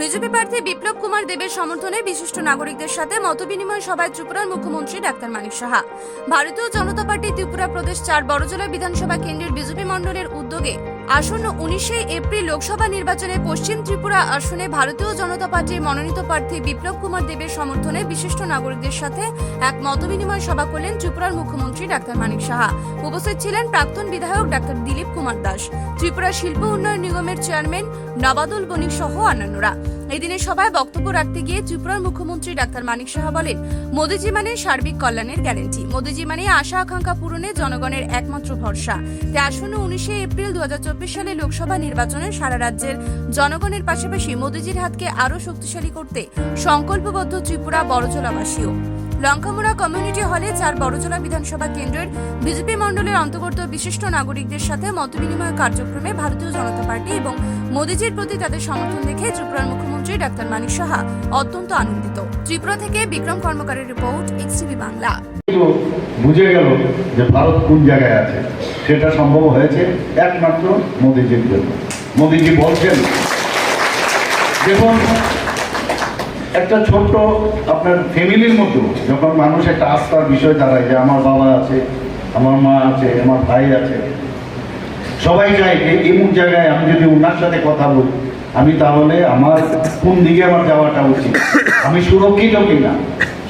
BJP প্রার্থী বিপ্লব কুমার দেবের সমর্থনে বিশিষ্ট নাগরিকদের সাথে মতবিনিময় সভায় ত্রিপুরার মুখ্যমন্ত্রী ডাক্তার মানিক সাহা। ভারতীয় জনতা পার্টি ত্রিপুরা প্রদেশ চার বড়জলা বিধানসভা কেন্দ্রের বিজেপি মণ্ডলের উদ্যোগে আসন্ন উনিশে এপ্রিল লোকসভা নির্বাচনে পশ্চিম ত্রিপুরা আসনে ভারতীয় জনতা পার্টির মনোনীত প্রার্থী বিপ্লব কুমার দেবের সমর্থনে বিশিষ্ট নাগরিকদের সাথে এক মতবিনিময় সভা করলেন ত্রিপুরার মুখ্যমন্ত্রী ডাক্তার মানিক সাহা। উপস্থিত ছিলেন প্রাক্তন বিধায়ক ডাক্তার দিলীপ কুমার দাস। ত্রিপুরা শিল্প উন্নয়ন নিগমের চেয়ারম্যান নবাদুল বণিক সহ অন্যান্যরা। এই দিনের সভায় বক্তব্য রাখতে গিয়ে ত্রিপুরার মুখ্যমন্ত্রী ডাক্তার মানিক সাহা বলেন, মোদিজি মানে সার্বিক কল্যাণের গ্যারেন্টি মোদিজি মানে আশা আকাঙ্ক্ষা পূরণে জনগণের একমাত্র ভরসা। তাই আসন্ন উনিশে এপ্রিল দু সালে লোকসভা নির্বাচনে সারা রাজ্যের জনগণের পাশাপাশি মোদিজির হাতকে আরও শক্তিশালী করতে সংকল্পবদ্ধ ত্রিপুরা বড়জলাবাসীও। লঙ্কামুড়া কমিউনিটি হলে চার বড়জলা বিধানসভা কেন্দ্রের বিজেপি মণ্ডলের অন্তর্গত বিশিষ্ট নাগরিকদের সাথে মতবিনিময় কার্যক্রমে ভারতীয় জনতা পার্টি এবং মোদিজির প্রতি তাদের সমর্থন দেখে ত্রিপুরার মুখ্যমন্ত্রী ডাক্তার মানিক সাহা অত্যন্ত আনন্দিত। ত্রিপুরা থেকে বিক্রম কর্মকারের রিপোর্ট এক্সটিভি বাংলা। বুঝে গেল যে ভারত কোন জায়গায় আছে। সেটা সম্ভব হয়েছে একমাত্র মোদিজির জন্য। মোদিজি বলছেন, দেখুন, একটা ছোট্ট আপনার ফ্যামিলির মতো যখন মানুষ একটা আস্থার বিষয় দাঁড়ায় যে আমার বাবা আছে, আমার মা আছে, আমার ভাই আছে সবাই চায় যে এমন জায়গায় আমি যদি ওনার সাথে কথা বলি, আমি তাহলে আমার কোন দিকে আমার যাওয়াটা উচিত? আমি সুরক্ষিত কিনা?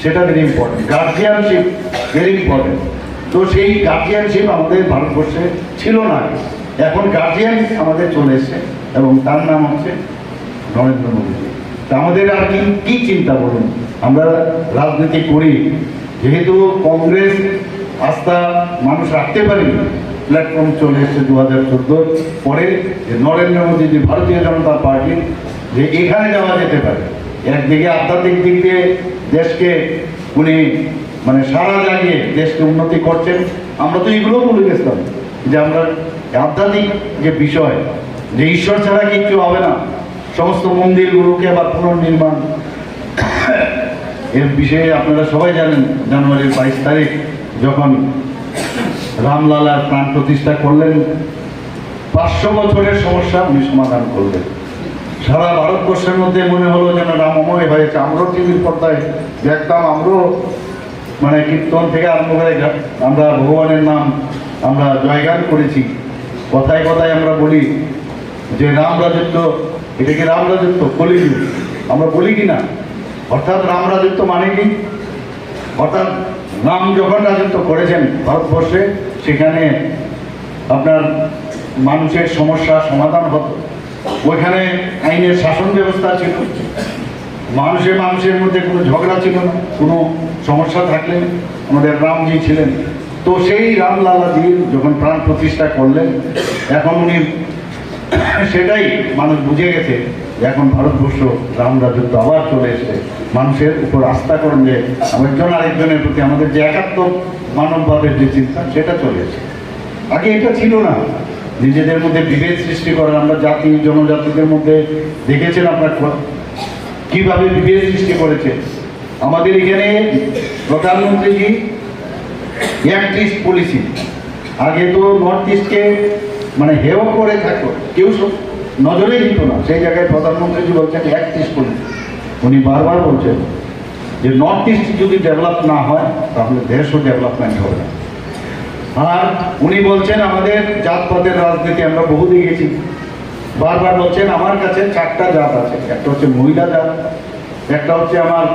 সেটা very important guardianship very important তো সেই গার্জিয়ানশিপ আমাদের ভারতবর্ষে ছিল না এখন গার্জিয়ান আমাদের চলে এসছে এবং তার নাম হচ্ছে নরেন্দ্র মোদী তা আমাদের আর কি কি চিন্তা বলুন? আমরা রাজনীতি করি, যেহেতু কংগ্রেস আস্থা মানুষ রাখতে পারেনি। প্ল্যাটফর্ম চলে এসেছে দু হাজার চোদ্দোর পরে যে নরেন্দ্র মোদী, যে ভারতীয় জনতা পার্টি, যে এখানে যাওয়া যেতে পারে। একদিকে আধ্যাত্মিক দিক দিয়ে দেশকে উনি মানে সারা জাগিয়ে দেশকে উন্নতি করছেন। আমরা তো এগুলোও বলে গেছিলাম যে আমরা আধ্যাত্মিক যে বিষয়, যে ঈশ্বর ছাড়া কিচ্ছু হবে না। সমস্ত মন্দিরগুলোকে আবার পুনর্নির্মাণ। এর বিষয়ে আপনারা সবাই জানেন, জানুয়ারির বাইশ তারিখ। যখন রামলালার প্রাণ প্রতিষ্ঠা করলেন, পাঁচশো বছরের সমস্যা উনি সমাধান করলেন। সারা ভারতবর্ষের মধ্যে মনে হলো যেন রামময় হয়েছে। আমরাও টিভির পর্দায় দেখতাম, আমরাও মানে কীর্তন থেকে আরম্ভ করে আমরা ভগবানের নাম, আমরা জয়গান করেছি। কথায় কথায় আমরা বলি যে রাম রাজত্ব, এটা কি রাম রাজত্ব? কলিযুগ আমরা বলি কি না অর্থাৎ রাম রাজত্ব মানে কি অর্থাৎ রাম যখন রাজত্ব করেছেন ভারতবর্ষে, সেখানে আপনার মানুষের সমস্যা সমাধান হতো। ওইখানে আইনের শাসন ব্যবস্থা ছিল। মানুষের মানুষের মধ্যে কোনো ঝগড়া ছিল না, কোনো সমস্যা থাকলে আমাদের রামজি ছিলেন। তো সেই রামলালাজি যখন প্রাণ প্রতিষ্ঠা করলেন, এখন উনি সেটাই মানুষ বুঝে গেছে। এখন ভারতবর্ষ রাম রাজত্ব আবার চলে এসেছে। মানুষের উপর আস্থা করেন যে একজন আরেকজনের প্রতি আমাদের যে একাত্ম মানবভাবের যে চিন্তা, সেটা চলে এসেছে। আগে এটা ছিল না। নিজেদের মধ্যে বিভেদ সৃষ্টি করা, আমরা জাতি, জনজাতিদের মধ্যে দেখেছেন আপনার কীভাবে বিভেদ সৃষ্টি করেছে। আমাদের এখানে প্রধানমন্ত্রীজি অ্যাক্ট ইস্ট পলিসি আগে তো নর্থ ইস্টকে মানে হেয় করে থাকতো। কেউ নজরে দিত না। সেই জায়গায় প্রধানমন্ত্রীজি বলছেন এক ইস্ট উনি বারবার বলছেন যে নর্থ ইস্ট যদি ডেভেলপ না হয়, তাহলে দেশও ডেভেলপমেন্ট হবে না। আর উনি বলছেন, আমাদের জাতপাতের রাজনীতি আমরা বহু দেখেছি। বারবার বলছেন, আমার কাছে চারটা জাত আছে। একটা হচ্ছে মহিলা জাত, একটা হচ্ছে আমার